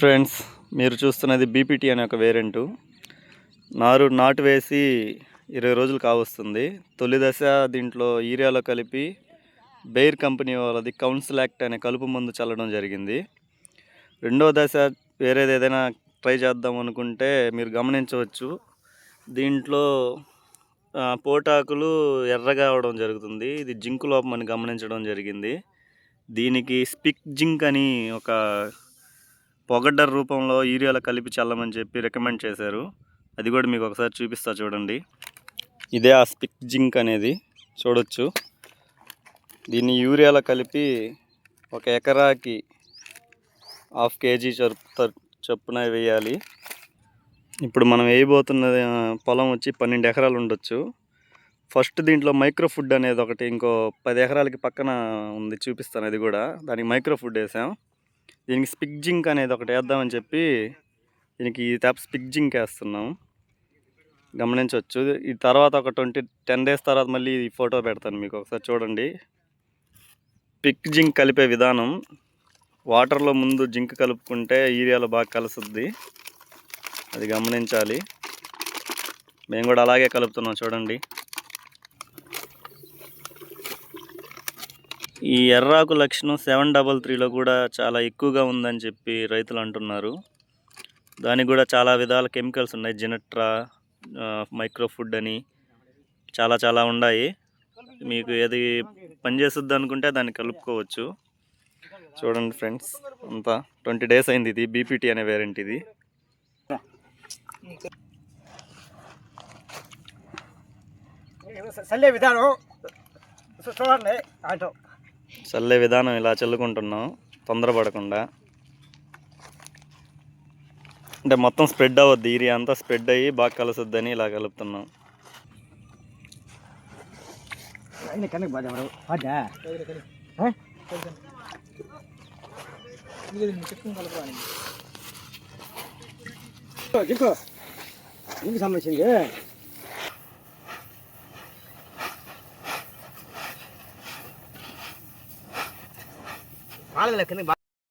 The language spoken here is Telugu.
ఫ్రెండ్స్ మీరు చూస్తున్నది బీపీటీ అనే ఒక వేరియంటు. నారు నాటు వేసి ఇరవై రోజులు కావస్తుంది. తొలి దశ దీంట్లో ఈరియాలో కలిపి బెయిర్ కంపెనీ వాళ్ళది కౌన్సిల్ యాక్ట్ అనే కలుపు మందు చల్లడం జరిగింది. రెండో దశ వేరేది ఏదైనా ట్రై చేద్దాం అనుకుంటే మీరు గమనించవచ్చు. దీంట్లో పోటాకులు ఎర్రగా అవడం జరుగుతుంది. ఇది జింక్ లోపం అని గమనించడం జరిగింది. దీనికి స్పిక్ జింక్ అని ఒక పొగడ్డర్ రూపంలో యూరియాలో కలిపి చల్లమని చెప్పి రికమెండ్ చేశారు. అది కూడా మీకు ఒకసారి చూపిస్తా చూడండి. ఇదే ఆ స్పిక్ జింక్ అనేది. చూడొచ్చు. దీన్ని యూరియాలో కలిపి ఒక ఎకరాకి హాఫ్ కేజీ చొప్పు చొప్పున వేయాలి. ఇప్పుడు మనం వేయబోతున్న పొలం వచ్చి పన్నెండు ఎకరాలు ఉండొచ్చు. ఫస్ట్ దీంట్లో మైక్రో ఫుడ్ అనేది ఒకటి ఇంకో పది ఎకరాలకి పక్కన ఉంది చూపిస్తాను అది కూడా. దానికి మైక్రో ఫుడ్ వేసాం. దీనికి స్పిక్ జింక్ అనేది ఒకటి వేద్దామని చెప్పి దీనికి ఈ ట్యాప్ స్పిక్ జింక్ వేస్తున్నాం. గమనించవచ్చు. ఈ తర్వాత ఒక ట్వంటీ టెన్ డేస్ తర్వాత మళ్ళీ ఈ ఫోటో పెడతాను మీకు ఒకసారి చూడండి. స్పిక్ జింక్ కలిపే విధానం వాటర్లో ముందు జింక్ కలుపుకుంటే ఏరియాలో బాగా కలుసుద్ది అది గమనించాలి. మేము కూడా అలాగే కలుపుతున్నాం చూడండి. ఈ ఎర్రాకు లక్షణం సెవెన్ డబల్ త్రీలో కూడా చాలా ఎక్కువగా ఉందని చెప్పి రైతులు అంటున్నారు. దానికి కూడా చాలా విధాల కెమికల్స్ ఉన్నాయి. జినట్రా మైక్రో ఫుడ్ అని చాలా చాలా ఉన్నాయి. మీకు ఏది పనిచేస్తుంది అనుకుంటే దాన్ని కలుపుకోవచ్చు. చూడండి ఫ్రెండ్స్ అంతా ట్వంటీ డేస్ అయింది ఇది. బీపీటీ అనే వేరెంట్ ఇది. చల్లే విధానం. చూడండి ఆటో. చల్లే విధానం ఇలా చల్లుకుంటున్నాం తొందరపడకుండా. అంటే మొత్తం స్ప్రెడ్ అవ్వద్ది ఏరియా అంతా స్ప్రెడ్ అయ్యి బాగా కలుసుద్దని ఇలా కలుపుతున్నాం. సంబంధించింది? ஆளுகளை